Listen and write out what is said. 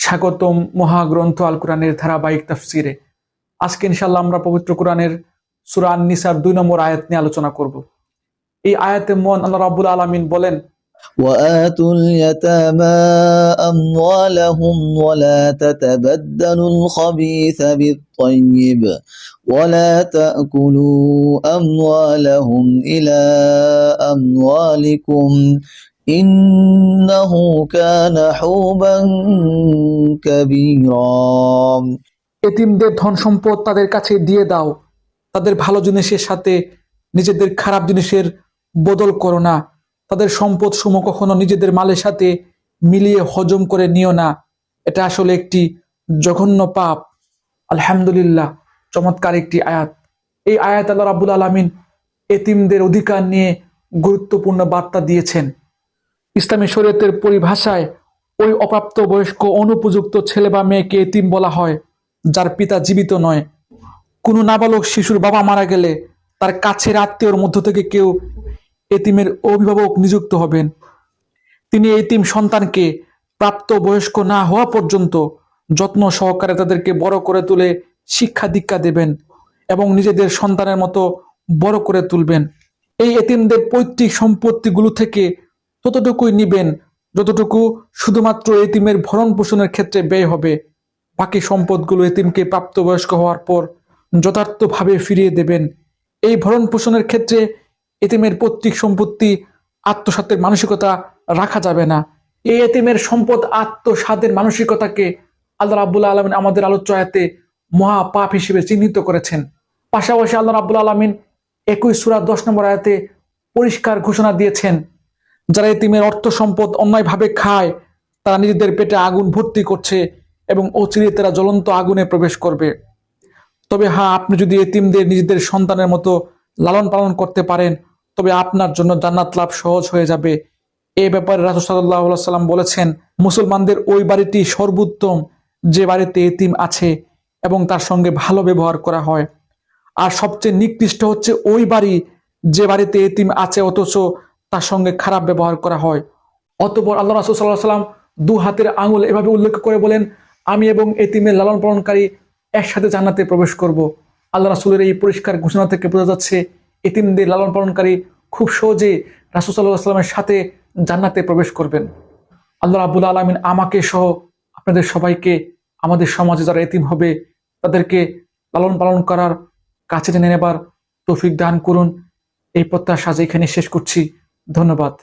স্বাগতম মহাগ্রন্থ আল কোরআনের ধারাবাহিক তাফসিরে আজকে ইনশাল্লাহ আমরা পবিত্র কোরআনের সুরান নিসার দুই নম্বর আয়াত নিয়ে আলোচনা করব এই আয়াতে মন আল্লাহ রাব্বুল আলামিন বলেন وآتوا اليتامى أموالهم ولا تتبدلوا الخبيث بالطيب ولا تأكلوا أموالهم إلى أموالكم إنه كان حوبا كبيرا এতিমদের ধন সম্পদ তাদের কাছে দিয়ে দাও তাদের ভালো জিনিসের সাথে নিজেদের খারাপ জিনিসের বদল করো না তাদের সম্পদ সমূহ কখনো নিজেদের মালের সাথে মিলিয়ে হজম করে নিও না এটা আসলে একটি জঘন্য পাপ আলহামদুলিল্লাহ চমৎকার একটি আয়াত এই আয়াত আল্লাহ রাবুল আলমিন এতিমদের অধিকার নিয়ে গুরুত্বপূর্ণ বার্তা দিয়েছেন ইসলামী শরীয়তের পরিভাষায় ওই অপ্রাপ্ত বয়স্ক অনুপযুক্ত ছেলে বা মেয়েকে এতিম বলা হয়, যার পিতা জীবিত নয়। কোনো নাবালক শিশুর বাবা মারা গেলে তার কাছের আত্মীয়র মধ্য থেকে কেউ এতিমের অভিভাবক নিযুক্ত হবেন। তিনি এতিম সন্তানকে প্রাপ্ত বয়স্ক না হওয়া পর্যন্ত যত্ন সহকারে তাদেরকে বড় করে তুলে শিক্ষা দীক্ষা দেবেন এবং নিজেদের সন্তানের মতো বড় করে তুলবেন। এই এতিমদের পৈতৃক সম্পত্তিগুলো থেকে ততটুকুই নিবেন, যতটুকু শুধুমাত্র এতিমের ভরণ পোষণের ক্ষেত্রে ব্যয় হবে, বাকি সম্পদগুলো এতিমকে প্রাপ্তবয়স্ক হওয়ার পর যথার্থভাবে ফিরিয়ে দেবেন। এই ভরণ পোষণের ক্ষেত্রে এতিমের পৈতৃক সম্পত্তি, আত্মসাতের মানসিকতা রাখা যাবে না। এই এতিমের সম্পদ আত্মসাদের মানসিকতাকে আল্লাহ রাবুল্লাহ আলমিন আমাদের আলোচনাতে মহা পাপ হিসেবে চিহ্নিত করেছেন। পাশাপাশি আল্লাহ রাবুল্লাহ আলমিন একই সুরা দশ নম্বর আয়াতে পরিষ্কার ঘোষণা দিয়েছেন যারা এতিমের অর্থ সম্পদ অন্যায়ভাবে খায়, তারা নিজেদের পেটে আগুন ভর্তি করছে এবং অচিরে তারা জ্বলন্ত আগুনে প্রবেশ করবে। তবে হ্যাঁ আপনি যদি এতিমদের নিজেদের সন্তানের মতো লালন পালন করতে পারেন, তবে আপনার জন্য জান্নাত লাভ সহজ হয়ে যাবে। এ ব্যাপারে রাসূল সাল্লাল্লাহু সাল্লাম বলেছেন, মুসলমানদের ওই বাড়িটি সর্বোত্তম যে বাড়িতে এতিম আছে এবং তার সঙ্গে ভালো ব্যবহার করা হয়। আর সবচেয়ে নিকৃষ্ট হচ্ছে ওই বাড়ি যে বাড়িতে এতিম আছে, অথচ তার সঙ্গে খারাপ ব্যবহার করা হয়। অতপর আল্লাহ রাসূল আলাইহি সাল্লাম দু হাতের আঙুল এভাবে উল্লেখ করে বলেন, আমি এবং এতিমের লালন পালনকারী একসাথে জান্নাতে প্রবেশ করব। আল্লাহ রাসূলের এই পরিষ্কার ঘোষণা থেকে বোঝা যাচ্ছে, এতিমদের লালন পালনকারী খুব সহজে রাসূল আলাইহি সাল্লামের সাথে জান্নাতে প্রবেশ করবেন। আল্লাহ রাব্বুল আলামিন আমাকে সহ আপনাদের সবাইকে, আমাদের সমাজে যারা এতিম হবে, তাদেরকে লালন পালন করার কাছে টেনে নেবার তৌফিক দান করুন। এই প্রত্যাশা এখানে শেষ করছি। ধন্যবাদ।